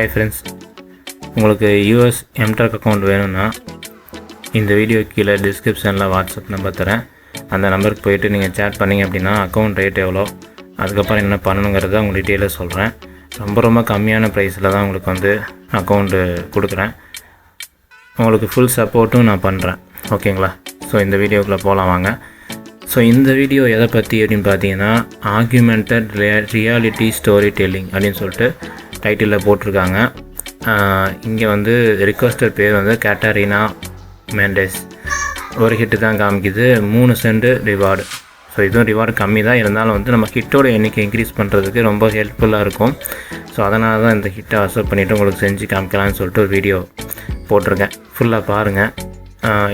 Hi friends உங்களுக்கு US MTurk account வேணும்னா இந்த வீடியோ கீழே டிஸ்கிரிப்ஷனில் வாட்ஸ்அப் நம்பர் தரேன். அந்த நம்பருக்கு போயிட்டு நீங்கள் சேட் பண்ணிங்க அப்படின்னா அக்கௌண்ட் ரேட் எவ்வளோ அதுக்கப்புறம் என்ன பண்ணணுங்கிறத உங்களுக்கு டீட்டெயிலாக சொல்கிறேன் ரொம்ப ரொம்ப கம்மியான ப்ரைஸில் தான் உங்களுக்கு வந்து அக்கௌண்ட்டு கொடுக்குறேன். உங்களுக்கு ஃபுல் சப்போர்ட்டும் நான் பண்ணுறேன் ஓகேங்களா ஸோ இந்த வீடியோக்குள்ளே போகலாம் வாங்க. ஸோ இந்த வீடியோ எதை பற்றி அப்படின்னு பார்த்தீங்கன்னா ஆர்குமெண்டட் ரியாலிட்டி ஸ்டோரி டெல்லிங் அப்படின்னு சொல்லிட்டு டைட்டிலில் போட்டிருக்காங்க. இங்கே வந்து ரிக்வஸ்டர் பேர் வந்து கேட்டரினா மெண்டஸ் ஒரு ஹிட்டு தான் காமிக்குது. மூணு சென்ட் ரிவார்டு ஸோ இதுவும் ரிவார்டு கம்மி தான். இருந்தாலும் வந்து நம்ம ஹிட்டோட எண்ணிக்கை இன்க்ரீஸ் பண்ணுறதுக்கு ரொம்ப ஹெல்ப்ஃபுல்லாக இருக்கும். ஸோ அதனால தான் இந்த ஹிட்டை அக்செப்ட் பண்ணிவிட்டு உங்களுக்கு செஞ்சு காமிக்கலாம்னு சொல்லிட்டு ஒரு வீடியோ போட்டிருக்கேன். ஃபுல்லாக பாருங்கள்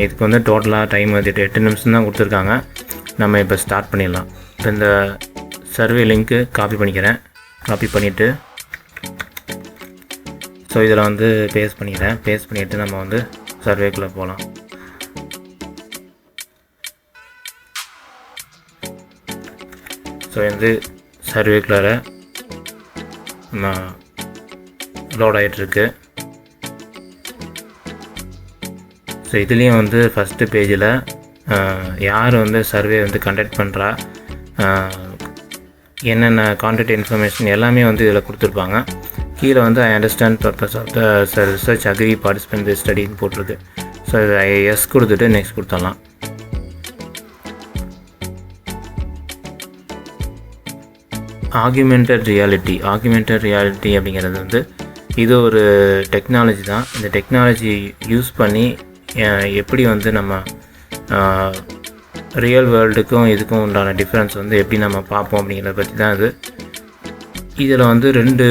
இதுக்கு வந்து டோட்டலாக டைம் வந்துட்டு எட்டு நிமிஷம் தான் கொடுத்துருக்காங்க. நம்ம இப்போ ஸ்டார்ட் பண்ணிடலாம். இப்போ இந்த சர்வே லிங்க்கு காப்பி பண்ணிக்கிறேன். காப்பி பண்ணிவிட்டு ஸோ இதில் வந்து பேஸ்ட் பண்ணிக்கிறேன். பேஸ்ட் பண்ணிவிட்டு நம்ம வந்து சர்வேக்குள்ளே போகலாம். ஸோ வந்து சர்வேக்குள்ளார லோட் ஆகிட்டுருக்கு ஸோ இதுலேயும் வந்து ஃபஸ்ட்டு பேஜில் யார் வந்து சர்வே வந்து கண்டக்ட் பண்ணுறா என்னென்ன கான்டாக்ட் இன்ஃபர்மேஷன் எல்லாமே வந்து இதில் கொடுத்துருப்பாங்க. கீழே வந்து I understand purpose of the research agree participant ஸ்டடின்னு போட்டிருக்கு. ஸோ இது ஐ எஸ் கொடுத்துட்டு நெக்ஸ்ட் கொடுத்துடலாம். ஆக்யூமெண்டட் ரியாலிட்டி ஆக்யூமெண்டட் ரியாலிட்டி அப்படிங்கிறது வந்து இது ஒரு டெக்னாலஜி தான். இந்த டெக்னாலஜி யூஸ் பண்ணி எப்படி வந்து நம்ம ரியல் வேர்ல்டுக்கும் இதுக்கும் உண்டான டிஃப்ரென்ஸ் வந்து எப்படி நம்ம பார்ப்போம் அப்படிங்கிறத பற்றி தான் இது. இதில் வந்து ரெண்டு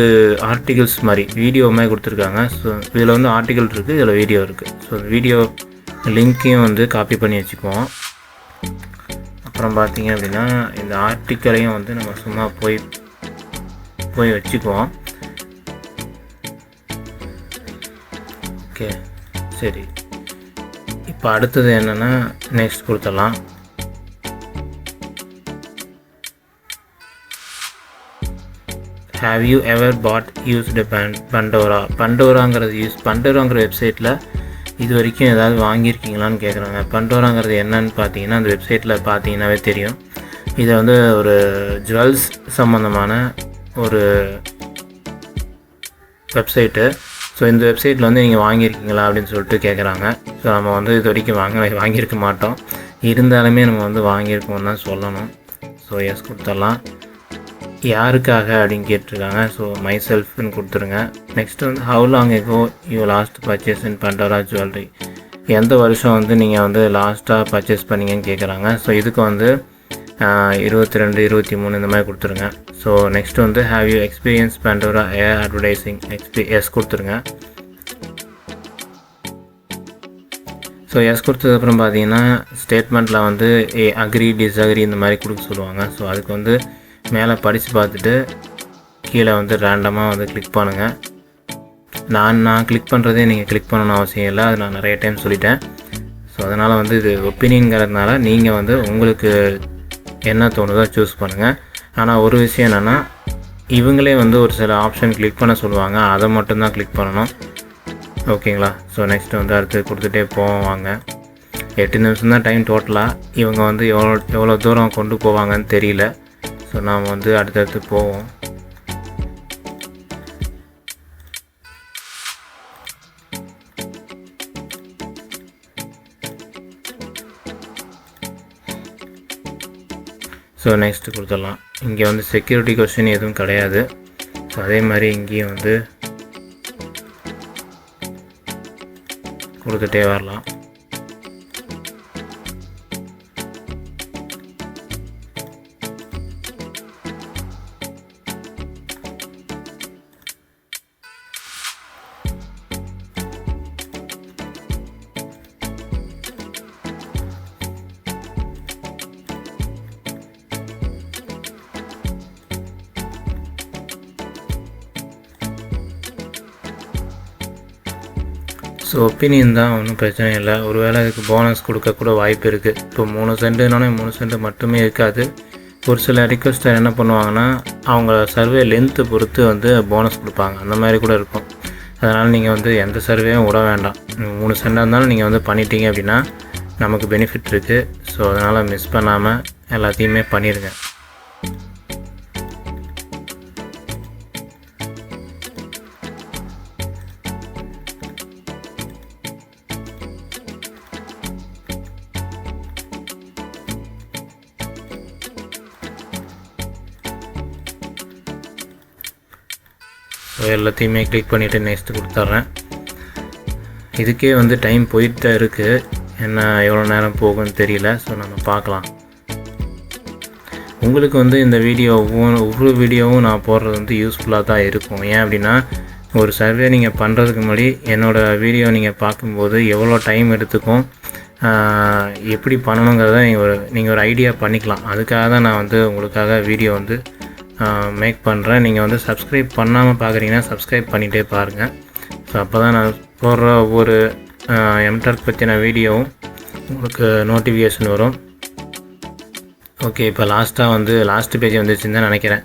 ஆர்டிகிள்ஸ் மாதிரி வீடியோ மாதிரி கொடுத்துருக்காங்க. ஸோ இதில் வந்து ஆர்டிகிள் இருக்குது இதில் வீடியோ இருக்குது ஸோ வீடியோ லிங்க்கையும் வந்து காப்பி பண்ணி வச்சுக்குவோம். அப்புறம் பார்த்தீங்க அப்படின்னா இந்த ஆர்டிக்கலையும் வந்து நம்ம சும்மா போய் போய் வச்சுக்குவோம். ஓகே சரி. இப்போ அடுத்தது என்னென்னா நெக்ஸ்ட் கொடுத்துடலாம். Have you ever bought used bun Pandora பண்டோராங்கிறது யூஸ் பண்டோராங்கிற வெப்சைட்டில் இது வரைக்கும் ஏதாவது வாங்கியிருக்கீங்களான்னு கேட்குறாங்க. பண்டோராங்கிறது என்னன்னு பார்த்தீங்கன்னா அந்த வெப்சைட்டில் பார்த்தீங்கன்னாவே தெரியும். இது வந்து ஒரு ஜுவல்ஸ் சம்மந்தமான ஒரு வெப்சைட்டு ஸோ இந்த வெப்சைட்டில் வந்து நீங்கள் வாங்கியிருக்கீங்களா அப்படின்னு சொல்லிட்டு கேட்குறாங்க. ஸோ நம்ம வந்து இது வரைக்கும் வாங்க வாங்கியிருக்க மாட்டோம். இருந்தாலுமே நம்ம வந்து வாங்கியிருக்கோம் தான் சொல்லணும். ஸோ எஸ் கொடுத்துடலாம். யாருக்காக அப்படின்னு கேட்டிருக்காங்க. ஸோ மை செல்ஃப்னு கொடுத்துருங்க. நெக்ஸ்ட் வந்து how long ago you last purchase in Pandora jewellery எந்த வருஷம் வந்து நீங்கள் வந்து லாஸ்ட்டாக பர்ச்சேஸ் பண்ணீங்கன்னு கேட்குறாங்க ஸோ இதுக்கு வந்து இருபத்தி ரெண்டு இருபத்தி மூணு இந்த மாதிரி கொடுத்துருங்க. ஸோ நெக்ஸ்ட் வந்து have you experience Pandora air advertising XP yes கொடுத்துருங்க. ஸோ எஸ் கொடுத்ததுக்கப்புறம் பார்த்தீங்கன்னா ஸ்டேட்மெண்ட்டில் வந்து ஏ அக்ரி டிஸ்அக்ரி இந்த மாதிரி கொடுக்க சொல்லுவாங்க. ஸோ அதுக்கு வந்து மேலே படித்து பார்த்துட்டு கீழே வந்து ரேண்டமாக வந்து கிளிக் பண்ணுங்கள் நான் நான் கிளிக் பண்ணுறதே நீங்கள் கிளிக் பண்ணணும்னு அவசியம் இல்லை. அது நான் நிறைய டைம் சொல்லிட்டேன். ஸோ அதனால் வந்து இது ஒப்பீனியன்கிறதுனால நீங்கள் வந்து உங்களுக்கு என்ன தோணுதோ சூஸ் பண்ணுங்கள் ஆனால் ஒரு விஷயம் என்னென்னா இவங்களே வந்து ஒரு சில ஆப்ஷன் கிளிக் பண்ண சொல்லுவாங்க. அதை மட்டும்தான் கிளிக் பண்ணணும். ஓகேங்களா? ஸோ நெக்ஸ்ட்டு வந்து அடுத்து கொடுத்துட்டே போவோம் வாங்க. எட்டு நிமிஷம் தான் டைம் டோட்டலாக இவங்க வந்து எவ்வளோ எவ்வளோ தூரம் கொண்டு போவாங்கன்னு தெரியல. ஸோ நாம் வந்து அடுத்தடுத்து போவோம். ஸோ நெக்ஸ்ட் கொடுத்துடலாம். இங்கே வந்து செக்யூரிட்டி கொஸ்டின் எதுவும் கிடையாது. ஸோ அதே மாதிரி இங்கேயும் வந்து கொடுத்துட்டே வரலாம். ஸோ ஒப்பீனியன் தான் ஒன்றும் பிரச்சனை இல்லை. ஒருவேளை அதுக்கு போனஸ் கொடுக்க கூட வாய்ப்பு இருக்குது இப்போ மூணு சென்ட்டுனாலே மூணு சென்ட் மட்டுமே இருக்காது. ஒரு சில ரிக்வஸ்டர் என்ன பண்ணுவாங்கன்னா அவங்க சர்வே லென்த்து பொறுத்து வந்து போனஸ் கொடுப்பாங்க. அந்த மாதிரி கூட இருக்கும். அதனால் நீங்கள் வந்து எந்த சர்வேயும் விட வேண்டாம். மூணு சென்டாக இருந்தாலும் நீங்கள் வந்து பண்ணிட்டீங்க அப்படின்னா நமக்கு பெனிஃபிட் இருக்குது ஸோ அதனால் மிஸ் பண்ணாமல் எல்லாத்தையுமே பண்ணிடுங்க எல்லாத்தையுமே கிளிக் பண்ணிவிட்டு நெக்ஸ்ட் கொடுத்துட்றேன். இதுக்கே வந்து டைம் போயிட்டு தான் இருக்குது என்ன எவ்வளோ நேரம் போகும்னு தெரியல. ஸோ நம்ம பார்க்கலாம். உங்களுக்கு வந்து இந்த வீடியோ ஒவ்வொரு ஒவ்வொரு வீடியோவும் நான் போடுறது வந்து யூஸ்ஃபுல்லாக தான் இருக்கும். ஏன் அப்படின்னா ஒரு சர்வே நீங்கள் பண்ணுறதுக்கு முன்னாடி என்னோடய வீடியோ நீங்கள் பார்க்கும்போது எவ்வளோ டைம் எடுத்துக்கும் எப்படி பண்ணணுங்கிறத நீங்கள் ஒரு நீங்கள் ஒரு ஐடியா பண்ணிக்கலாம். அதுக்காக தான் நான் வந்து உங்களுக்காக வீடியோ வந்து மேக் பண்ணுறேன் நீங்கள் வந்து சப்ஸ்கிரைப் பண்ணாமல் பார்க்குறீங்கன்னா சப்ஸ்கிரைப் பண்ணிகிட்டே பாருங்கள் ஸோ அப்போ தான் நான் போடுற ஒவ்வொரு எம்டர்க் பற்றின வீடியோவும் உங்களுக்கு நோட்டிஃபிகேஷன் வரும். ஓகே இப்போ லாஸ்ட்டாக வந்து லாஸ்ட் பேஜ் வந்துச்சுன்னு தான் நினைக்கிறேன்.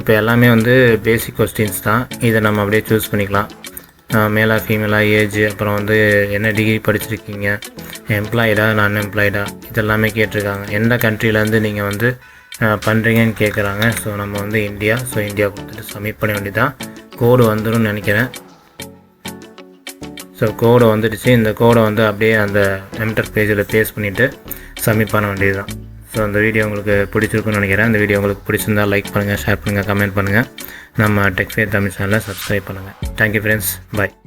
இப்போ எல்லாமே வந்து பேசிக் கொஸ்டின்ஸ் தான். இதை நம்ம அப்படியே சூஸ் பண்ணிக்கலாம். மேலா ஃபீமேலா ஏஜ் அப்புறம் வந்து என்ன டிகிரி படிச்சிருக்கீங்க? எம்ப்ளாய்டா நான் எம்ப்ளாய்டா இதெல்லாமே கேட்டிருக்காங்க. எந்த கண்ட்ரிலேருந்து நீங்கள் வந்து பண்ணுறீங்கன்னு கேட்குறாங்க ஸோ நம்ம வந்து இந்தியா ஸோ இந்தியா கொடுத்துட்டு சப்மிட் பண்ண வேண்டியதான் கோடு வந்துடும் நினைக்கிறேன். ஸோ கோடை வந்துடுச்சு. இந்த கோடை வந்து அப்படியே அந்த எம்டர் பேஜில் பேஸ்ட் பண்ணிவிட்டு சப்மிட் பண்ண வேண்டியது தான் ஸோ அந்த வீடியோ உங்களுக்கு பிடிச்சிருக்குன்னு நினைக்கிறேன். இந்த வீடியோ உங்களுக்கு பிடிச்சிருந்தா லைக் பண்ணுங்கள் ஷேர் பண்ணுங்கள் கமெண்ட் பண்ணுங்கள் நம்ம டெக்ஸ்டைல் தமிழ் சேனலை சப்ஸ்கிரைப் பண்ணுங்கள் தேங்க்யூ ஃப்ரெண்ட்ஸ் பை